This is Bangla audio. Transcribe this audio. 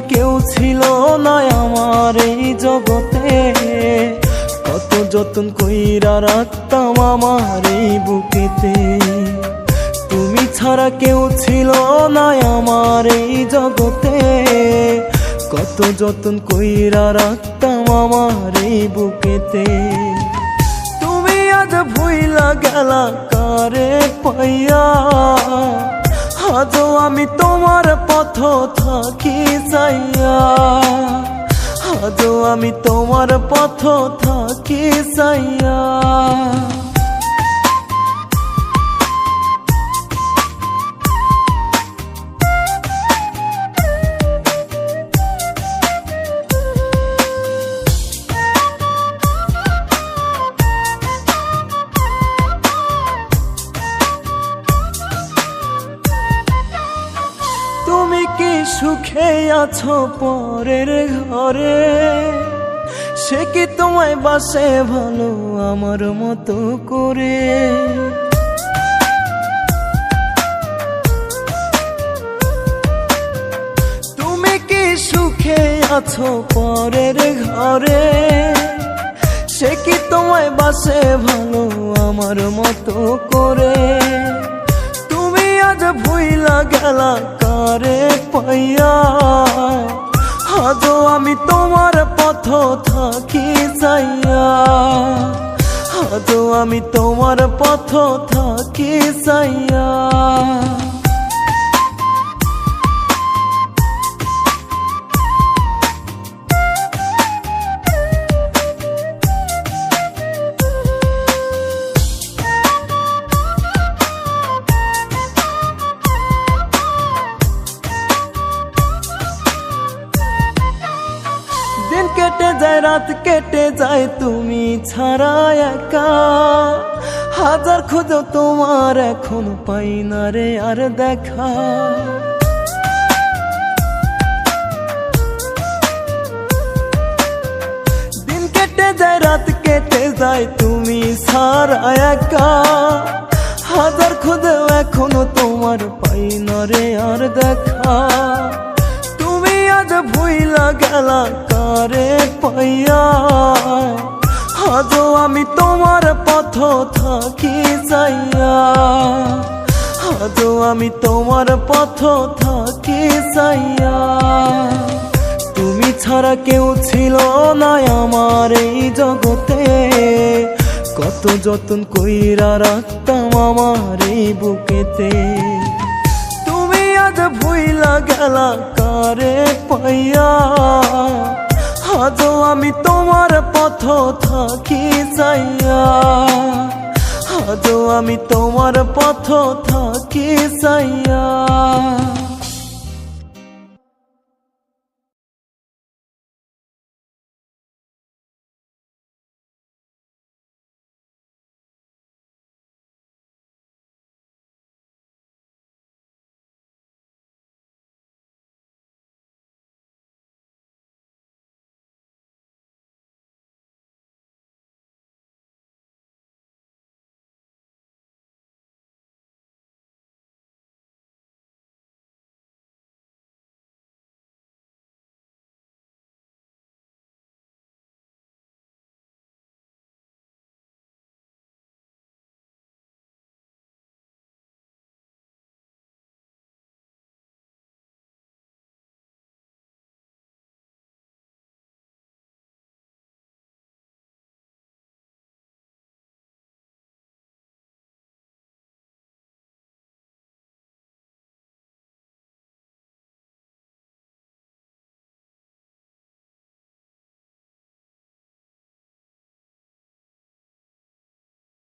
ছিল না আমার এই জগতে। কত যতন কইরা রাখতাম আমার এই বুকেতে। তুমি ছাড়া কেউ ছিল না আমার এই জগতে। কত যতন কইরা রাখতাম আমার এই বুকেতে। তুমি আজ ভুইলা গেলা কারে পাইয়া? আজও আমি তোমার পথ থাকি চাইয়া আজও আমি তোমার পথ থাকি চাইয়া সুখে আছো পরের ঘরে? সে কি তোমায় বাসে ভালো আমার মতো করে? তুমি কি সুখে আছো পরের ঘরে? সে কি তোমায় বাসে ভালো আমার মতো করে? আজ ভুইলা গেলা কারে পাইয়া আজও আমি তোমার পথ থাকি চাইয়া। আজও আমি তোমার পথ থাকি চাইয়া। রাত কেটে যায়, তুমি ছাড়া একা। হাজার খোঁজো তোমার এখন পাই না রে আর দেখা। দিন কেটে যায়, রাত কেটে যায়, তুমি ছাড়া একা। হাজার খুঁজেও এখনও তোমার পাই না রে আর দেখা। আজ ভুইলা গেলা কারে পাইয়া আজও আমি তোমার পথ থাকি চাইয়া। আজও আমি তোমার পথ থাকি চাইয়া। তুমি ছাড়া কেউ ছিল না আমার এই জগতে। কত যতন কইরা রাখতাম আমার এই বুকেতে। আজ ভুইলা গেলা কারে পাইয়া। আজও আমি তোমার পথ থাকি চাইয়া। আজও আমি তোমার পথ থাকি চাইয়া।